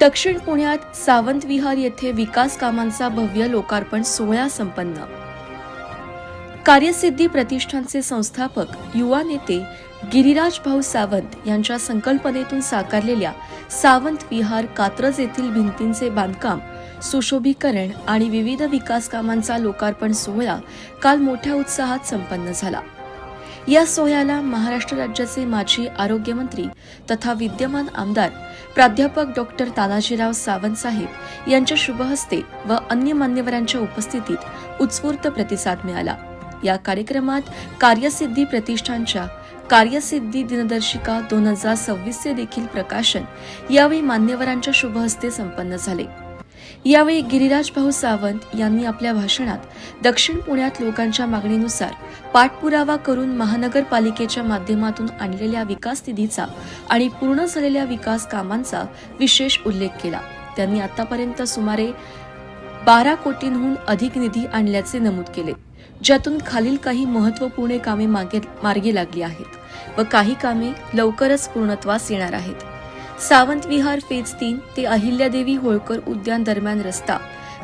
दक्षिण पुण्यात सावंत विहार येथे विकास कामांचा भव्य लोकार्पण सोहळा संपन्न. कार्यसिद्धी प्रतिष्ठानचे संस्थापक युवा नेते गिरिराज भाऊ सावंत यांच्या संकल्पनेतून साकारलेल्या सावंत विहार कात्रज येथील भिंतींचे बांधकाम सुशोभीकरण आणि विविध विकास कामांचा लोकार्पण सोहळा काल मोठ्या उत्साहात संपन्न झाला. या सोहळ्याला महाराष्ट्र राज्याचे माजी आरोग्यमंत्री तथा विद्यमान आमदार प्राध्यापक डॉक्टर तानाजीराव सावंत साहेब यांच्या शुभहस्ते व अन्य मान्यवरांच्या उपस्थितीत उत्स्फूर्त प्रतिसाद मिळाला. या कार्यक्रमात कार्यसिद्धी प्रतिष्ठानच्या कार्यसिद्धी दिनदर्शिका दोन हजार सव्वीसचे देखील प्रकाशन यावेळी मान्यवरांच्या शुभहस्ते संपन्न झाले. यावेळी गिरिराज भाऊ सावंत यांनी आपल्या भाषणात दक्षिण पुण्यात लोकांच्या मागणीनुसार पाठपुरावा करून महानगरपालिकेच्या माध्यमातून आणलेल्या विकास निधीचा आणि पूर्ण झालेल्या विकास कामांचा विशेष उल्लेख केला. त्यांनी आतापर्यंत सुमारे बारा कोटींहून अधिक निधी आणल्याचे नमूद केले ज्यातून खालील काही महत्त्वपूर्ण कामे मागे मार्गी लागली आहेत व काही कामे लवकरच पूर्णत्वास येणार आहेत. सावंत विहार फेज तीन ते अहिल्यादेवी होळकर उद्यान दरम्यान रस्ता.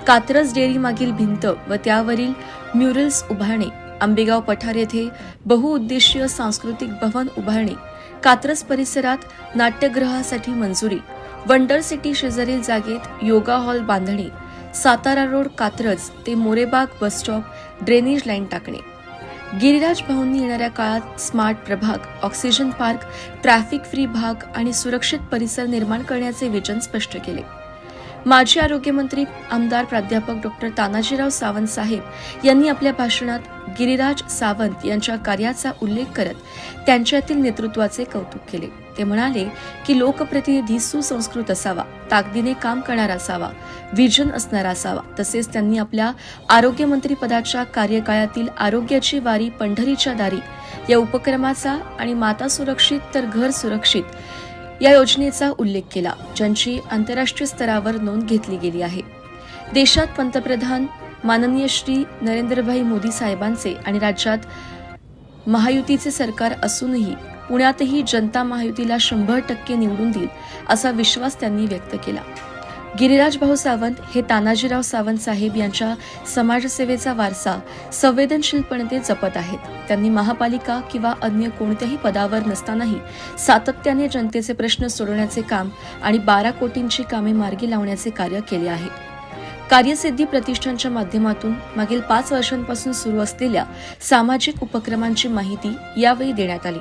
कात्रज डेअरी मागील भिंत व त्यावरील म्युरल्स उभारणे. आंबेगाव पठार येथे बहुउद्देशीय सांस्कृतिक भवन उभारणे. कात्रज परिसरात नाट्यगृहासाठी मंजुरी. वंडर सिटी शेजारील जागेत योगा हॉल बांधणे. सातारा रोड कात्रज ते Morebag bus stop drainage line टाकणे. गिरिराज भाऊंनी येणाऱ्या काळात स्मार्ट प्रभाग ऑक्सिजन पार्क ट्रॅफिक फ्री भाग आणि सुरक्षित परिसर निर्माण करण्याचे विजन स्पष्ट केले. माजी आरोग्यमंत्री आमदार प्राध्यापक डॉक्टर तानाजीराव सावंत साहेब यांनी आपल्या भाषणात गिरिराज सावंत यांच्या कार्याचा उल्लेख करत त्यांच्यातील नेतृत्वाचे कौतुक केले. ते म्हणाले की लोकप्रतिनिधी सुसंस्कृत असावा ताकदीने काम करणारा असावा विजन असणारा असावा. तसेच त्यांनी आपल्या आरोग्यमंत्री पदाच्या कार्यकाळातील आरोग्याची वारी पंढरीच्या दारी या उपक्रमाचा आणि माता सुरक्षित तर घर सुरक्षित या योजनेचा उल्लेख केला ज्यांची आंतरराष्ट्रीय स्तरावर नोंद घेतली गेली आहे. देशात पंतप्रधान माननीय श्री नरेंद्रभाई मोदी साहेबांचे आणि राज्यात महायुतीचे सरकार असूनही पुण्यातही जनता महायुतीला शंभर टक्के निवडून देईल असा विश्वास त्यांनी व्यक्त केला. गिरिराज भाऊ सावंत हे तानाजीराव सावंत साहेब यांच्या समाजसेवेचा वारसा संवेदनशीलपणे जपत आहेत. त्यांनी महापालिका किंवा अन्य कोणत्याही पदावर नसतानाही सातत्याने जनतेचे प्रश्न सोडवण्याचे काम आणि बारा कोटींची कामे मार्गी लावण्याचे कार्य केले आहे. कार्यसिद्धी प्रतिष्ठानच्या माध्यमातून मागील पाच वर्षांपासून सुरू असलेल्या सामाजिक उपक्रमांची माहिती यावेळी देण्यात आली.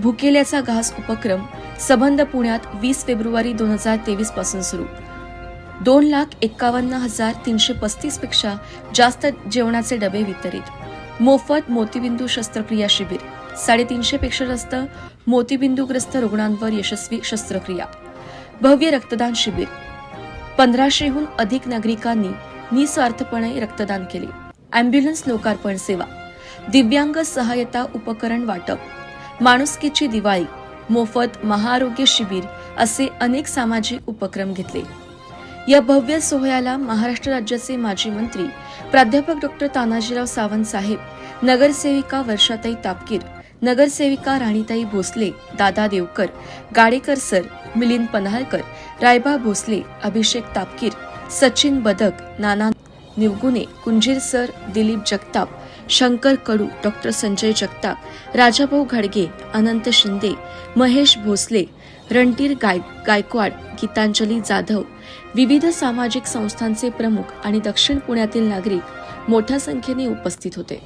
भुकेल्याचा घास उपक्रम सबंध पुण्यात वीस फेब्रुवारी दोन हजार तेवीसपासून सुरू. दोन लाख एक्कावन्न हजार तीनशे पस्तीसपेक्षा जास्त जेवणाचे डबे वितरित. मोफत मोतीबिंदू शस्त्रक्रिया शिबिर. साडेतीनशे पेक्षा जास्त मोतीबिंदूग्रस्त रुग्णांवर यशस्वी शस्त्रक्रिया. भव्य रक्तदान शिबिर. पंधराशेहून अधिक नागरिकांनी निस्वार्थपणे रक्तदान केले. अँब्युलन्स लोकार्पण सेवा. दिव्यांग सहायता उपकरण वाटप. माणुसकीची दिवाळी. मोफत महाआरोग्य शिबिर असे अनेक सामाजिक उपक्रम घेतले. या भव्य सोहळ्याला महाराष्ट्र राज्याचे माजी मंत्री प्राध्यापक डॉक्टर तानाजीराव सावंत साहेब नगरसेविका वर्षाताई तापकीर नगरसेविका Ranitai Bhosale Dada Devkar Gadekar sir Milind Panhalkar Rayba Bhosale Abhishek Tapkir Sachin Badak Nana Nivgune Kunjir sir Dilip Jagtap Shankar Kadu doctor Sanjay Jagtap Rajabhau घाडगे अनंत शिंदे महेश भोसले रणधीर गाय गायकवाड गीतांजली जाधव विविध सामाजिक संस्थांचे प्रमुख आणि दक्षिण पुण्यातील नागरिक मोठ्या संख्येने उपस्थित होते.